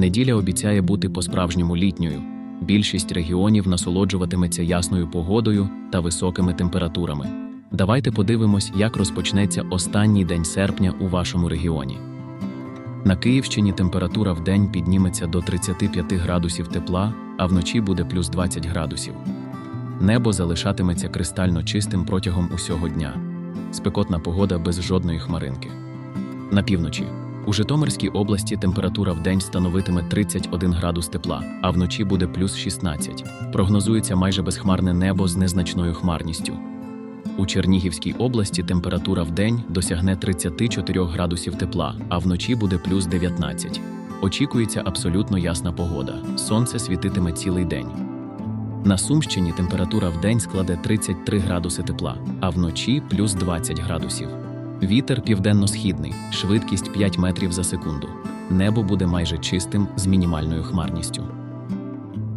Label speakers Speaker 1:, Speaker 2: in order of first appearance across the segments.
Speaker 1: Неділя обіцяє бути по-справжньому літньою. Більшість регіонів насолоджуватиметься ясною погодою та високими температурами. Давайте подивимось, як розпочнеться останній день серпня у вашому регіоні. На Київщині температура в день підніметься до 35 градусів тепла, а вночі буде плюс 20 градусів. Небо залишатиметься кристально чистим протягом усього дня. Спекотна погода без жодної хмаринки. На півночі. У Житомирській області температура в день становитиме 31 градус тепла, а вночі буде плюс 16. Прогнозується майже безхмарне небо з незначною хмарністю. У Чернігівській області температура в день досягне 34 градусів тепла, а вночі буде плюс 19. Очікується абсолютно ясна погода. Сонце світитиме цілий день. На Сумщині температура в день складе 33 градуси тепла, а вночі плюс 20 градусів. Вітер південно-східний, швидкість 5 метрів за секунду. Небо буде майже чистим з мінімальною хмарністю.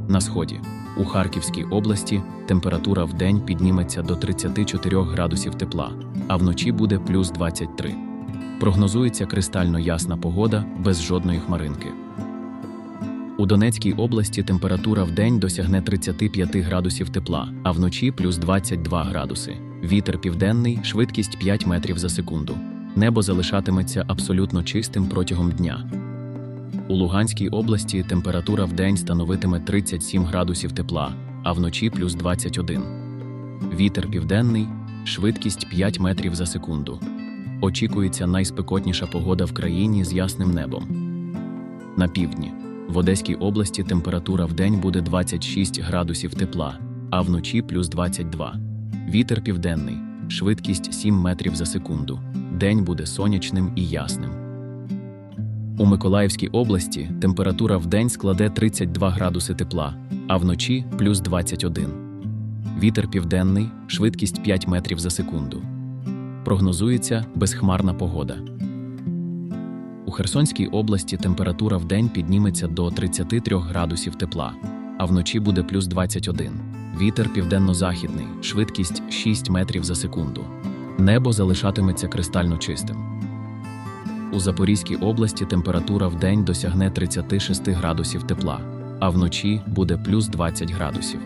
Speaker 1: На сході. У Харківській області температура в день підніметься до 34 градусів тепла, а вночі буде плюс 23. Прогнозується кристально ясна погода без жодної хмаринки. У Донецькій області температура в день досягне 35 градусів тепла, а вночі плюс 22 градуси. Вітер південний, швидкість 5 метрів за секунду. Небо залишатиметься абсолютно чистим протягом дня. У Луганській області температура в день становитиме 37 градусів тепла, а вночі плюс 21. Вітер південний, швидкість 5 метрів за секунду. Очікується найспекотніша погода в країні з ясним небом. На півдні. В Одеській області температура в день буде 26 градусів тепла, а вночі плюс 22. Вітер південний, швидкість 7 метрів за секунду. День буде сонячним і ясним. У Миколаївській області температура в день складе 32 градуси тепла, а вночі плюс 21. Вітер південний, швидкість 5 метрів за секунду. Прогнозується безхмарна погода. У Херсонській області температура в день підніметься до 33 градусів тепла, а вночі буде плюс 21. Вітер південно-західний, швидкість 6 метрів за секунду. Небо залишатиметься кристально чистим. У Запорізькій області температура в день досягне 36 градусів тепла, а вночі буде плюс 20 градусів.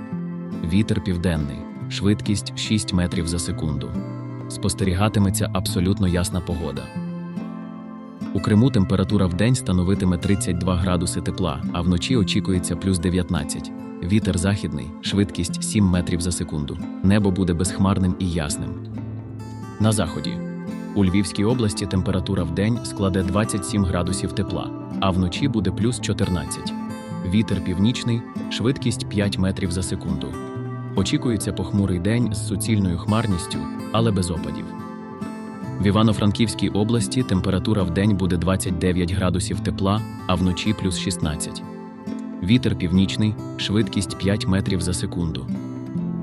Speaker 1: Вітер південний, швидкість 6 метрів за секунду. Спостерігатиметься абсолютно ясна погода. У Криму температура в день становитиме 32 градуси тепла, а вночі очікується плюс 19. Вітер західний, швидкість 7 метрів за секунду. Небо буде безхмарним і ясним. На заході. У Львівській області температура в день складе 27 градусів тепла, а вночі буде плюс 14. Вітер північний, швидкість 5 метрів за секунду. Очікується похмурий день з суцільною хмарністю, але без опадів. В Івано-Франківській області температура в день буде 29 градусів тепла, а вночі плюс 16. Вітер північний, швидкість 5 метрів за секунду.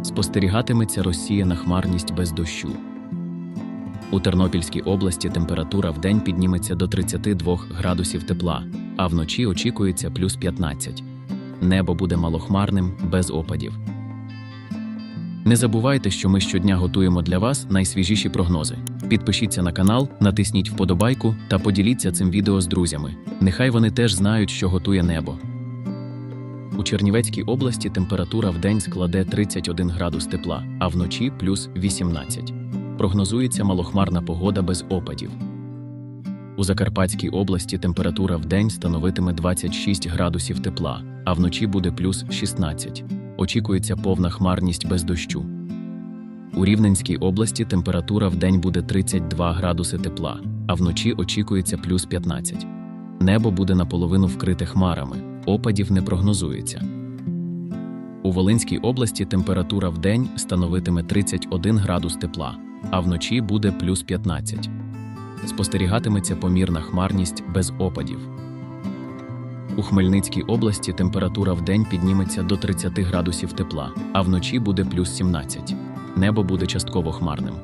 Speaker 1: Спостерігатиметься розсіяна хмарність без дощу. У Тернопільській області температура в день підніметься до 32 градусів тепла, а вночі очікується плюс 15. Небо буде малохмарним, без опадів. Не забувайте, що ми щодня готуємо для вас найсвіжіші прогнози. Підпишіться на канал, натисніть вподобайку та поділіться цим відео з друзями. Нехай вони теж знають, що готує небо. У Чернівецькій області температура в день складе 31 градус тепла, а вночі плюс 18. Прогнозується малохмарна погода без опадів. У Закарпатській області температура в день становитиме 26 градусів тепла, а вночі буде плюс 16. Очікується повна хмарність без дощу. У Рівненській області температура в день буде 32 градуси тепла, а вночі очікується плюс 15. Небо буде наполовину вкрите хмарами, опадів не прогнозується. У Волинській області температура в день становитиме 31 градус тепла, а вночі буде плюс 15. Спостерігатиметься помірна хмарність без опадів. У Хмельницькій області температура в день підніметься до 30 градусів тепла, а вночі буде плюс 17. Небо буде частково хмарним.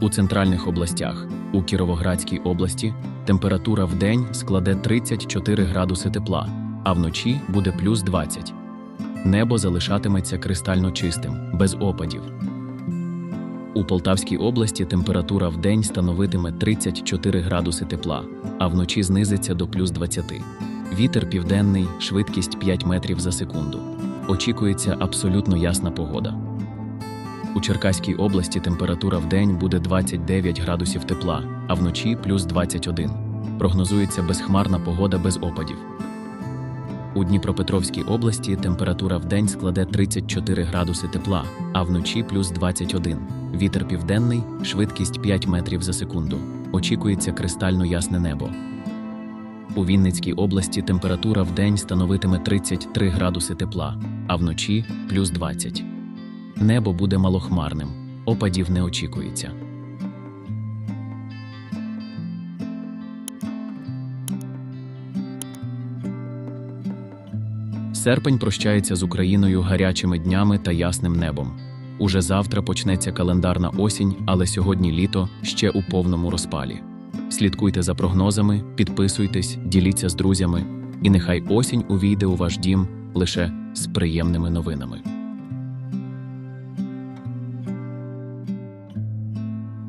Speaker 1: У центральних областях у Кіровоградській області температура в день складе 34 градуси тепла, а вночі буде плюс 20. Небо залишатиметься кристально чистим, без опадів. У Полтавській області температура в день становитиме 34 градуси тепла, а вночі знизиться до плюс 20. Вітер південний, швидкість 5 метрів за секунду. Очікується абсолютно ясна погода. У Черкаській області температура в день буде 29 градусів тепла, а вночі плюс 21. Прогнозується безхмарна погода без опадів. У Дніпропетровській області температура в день складе 34 градуси тепла, а вночі плюс 21. Вітер південний, швидкість 5 метрів за секунду. Очікується кристально ясне небо. У Вінницькій області температура в день становитиме 33 градуси тепла, а вночі плюс 20. Небо буде малохмарним, опадів не очікується. Серпень прощається з Україною гарячими днями та ясним небом. Уже завтра почнеться календарна осінь, але сьогодні літо ще у повному розпалі. Слідкуйте за прогнозами, підписуйтесь, діліться з друзями, і нехай осінь увійде у ваш дім лише з приємними новинами.